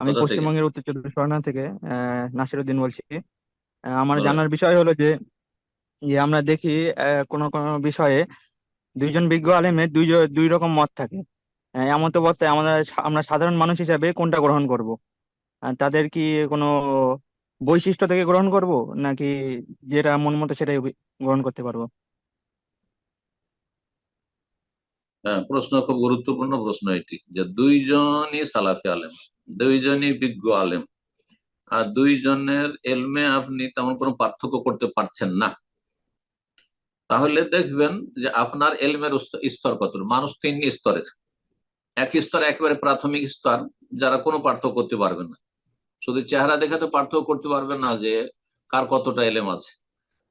আমি পশ্চিমবঙ্গের উত্তর চব্বিশ পরগনা থেকে আহ নাসিরউদ্দিন বলছি। আমার জানার বিষয় হলো যে যে আমরা দেখি কোন কোনো বিষয়ে দুইজন বিজ্ঞ আলেমের দুই দুই রকম মত থাকে। এমত অবস্থায় আমরা আমরা সাধারণ মানুষ হিসাবে কোনটা গ্রহণ করব? তাদের কি কোনো বৈশিষ্ট্য থেকে গ্রহণ করব? নাকি যেটা মন মতো সেটাই গ্রহণ করতে পারব হ্যাঁ প্রশ্ন খুব গুরুত্বপূর্ণ প্রশ্ন এটি, যে দুইজনই সালাফি আলেম, দুইজনই বিজ্ঞ আলেম, আর দুইজনের এলমে আপনি তেমন কোনো পার্থক্য করতে পারছেন না। তাহলে দেখবেন যে আপনার এলমের স্তর কত মানুষ তিন স্তরের। এক স্তর একেবারে প্রাথমিক স্তর, যারা কোনো পার্থক্য করতে পারবে না। শুধু চেহারা দেখে তো পার্থক্য করতে পারবে না যে কার কতটা এলেম আছে।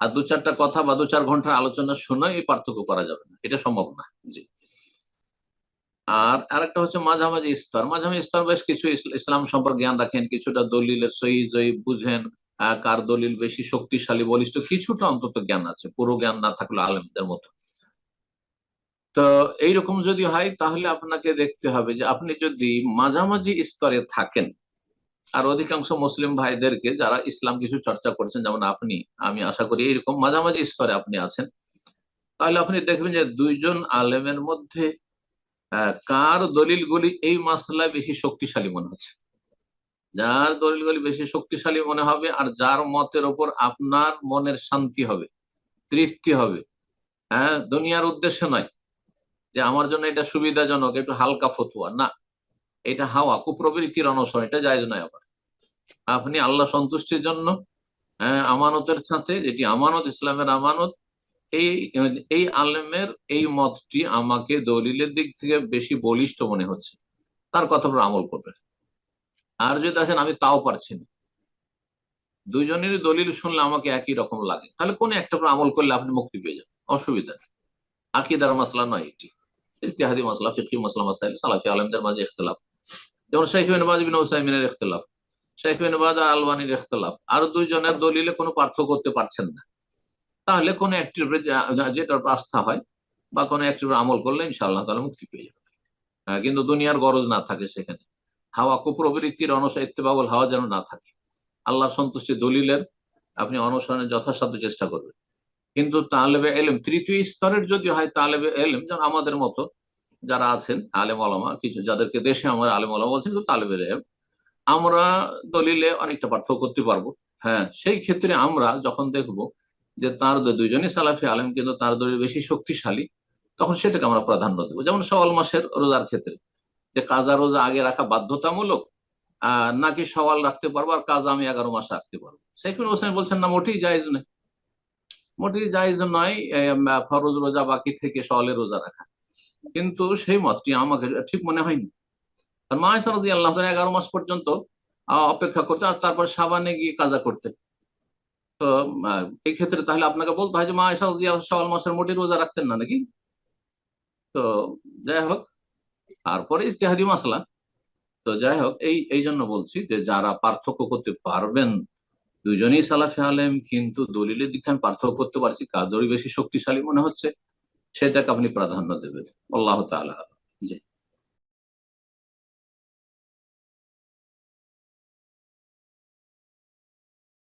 আর দু চারটা কথা বা দু চার ঘণ্টার আলোচনা শুনে এই পার্থক্য করা যাবে না। এটা সম্ভব না। জি। আর আরেকটা হচ্ছে মাঝামাঝি স্তর। মাঝামাঝি স্তর বেশ কিছু ইসলাম সম্পর্কে জ্ঞান রাখেন, কিছুটা দলিলের সহি জয়ী বুঝেন কার দলিল বেশি শক্তিশালী বলিষ্ঠ, কিছুটা অন্তত জ্ঞান আছে, পুরো জ্ঞান না থাকলে আলেমদের মতো। তো এইরকম যদি হয়, তাহলে আপনাকে দেখতে হবে যে আপনি যদি মাঝামাঝি স্তরে থাকেন, আর অধিকাংশ মুসলিম ভাইদেরকে যারা ইসলাম কিছু চর্চা করছেন, যেমন আপনি, আমি আশা করি এইরকম মাঝামাঝি স্তরে আপনি আছেন, তাহলে আপনি দেখবেন যে দুইজন আলেমের মধ্যে কার দলিলগুলি এই মাসলায় বেশি শক্তিশালী মনে হচ্ছে? যার দলিলগুলি বেশি শক্তিশালী মনে হবে আর যার মতের ওপর আপনার মনের শান্তি হবে তৃপ্তি হবে। হ্যাঁ দুনিয়ার উদ্দেশ্যে নয় যে আমার জন্য এটা সুবিধাজনক একটু হালকা ফতুয়া। না এটা হাওয়া কুপ্রবৃত্তির অনুসরণ এটা জায়জ নয় আবার আপনি আল্লাহ সন্তুষ্টির জন্য আহ, আমানতের সাথে যেটি আমানত ইসলামের আমানত এই এই আলেমের এই মতটি আমাকে দলিলের দিক থেকে বেশি বলিষ্ঠ মনে হচ্ছে। তার কথা আমল করবেন আর যদি আছেন আমি তাও পারছি না। দুজনেরই দলিল শুনলে আমাকে একই রকম লাগে। তাহলে কোন একটা উপর আমল করলে আপনি মুক্তি পেয়ে যাবেন? অসুবিধা নেই। আকিদার মাসলা নয় এটি। ইস্তিহাদি মাসলা ফিকি মাসলা, মাসাইল, সালাফি আলমদের মাঝে ইখতলাফ। যেমন শেখ বিন বাজ বিন ওসাইমিনের ইখতলাফ। শেখ বিন বাজ আর আলবানির ইখতলাফ। আর দুইজনের দলিলে কোনো পার্থক্য করতে পারছেন না। তাহলে কোনো একটির উপরে যেটার আস্থা হয় বা কোনো একটির উপর আমল করলে ইনশাআল্লাহ তাহলে মুক্তি পেয়ে যাবে। হ্যাঁ, কিন্তু দুনিয়ার গরজ না থাকে সেখানে। হাওয়া কুপ্রবৃত্তির অনুসারিত্য বাবল হাওয়া যেন না থাকে। আল্লাহর সন্তুষ্টি দলিলের আপনি অনুসরণের যথাসাধ্য চেষ্টা করবেন। কিন্তু তালেবে এলেম তৃতীয় স্তরের যদি হয় তালেবে এলেম যেমন আমাদের মতো যারা আছেন আলেম আলমা কিছু যাদেরকে দেশে আমার আলেম আলমা বলছেন তো তালেবে এলেম আমরা দলিলে অনেকটা পার্থক্য করতে পারব। হ্যাঁ সেই ক্ষেত্রে আমরা যখন দেখব যে তার দুইজনই সালাফি আলেম, কিন্তু তার দলিল বেশি শক্তিশালী, তখন সেটাকে আমরা প্রাধান্য দেবো। যেমন সওয়াল মাসের রোজার ক্ষেত্রে, যে কাজা রোজা আগে রাখা বাধ্যতামূলক নাকি সওয়াল রাখতে পারব আর কাজা আমি এগারো মাস রাখতে পারব? শেখুল হোসেন বলছেন, না, মোটেই জায়জ নয়। মোটেই জায়জ নয় ফরজ রোজা বাকি থেকে সওয়ালের রোজা রাখা। কিন্তু সেই মতটি আমাকে ঠিক মনে হয়নি। মায়েশা রাজি আল্লাহ এগারো মাস পর্যন্ত অপেক্ষা করতে আর তারপর সাবানে গিয়ে কাজা করতে তো তাহলে আপনাকে বলতে হয় যে রাজি আল্লাহ সওয়াল মাসের মোটেই রোজা রাখতেন না নাকি? তো, যাই হোক, তারপরে ইস্তেহাদি মাসলা। তো যাই হোক, এই এই জন্য বলছি যে, যারা পার্থক্য করতে পারবেন দুজনেই সালাফি আলেম, কিন্তু দলিলের দিকে আমি পার্থক্য করতে পারছি কার বেশি শক্তিশালী মনে হচ্ছে, সেটাকে আপনি প্রাধান্য দেবেন। আল্লাহ তাআলা। জি।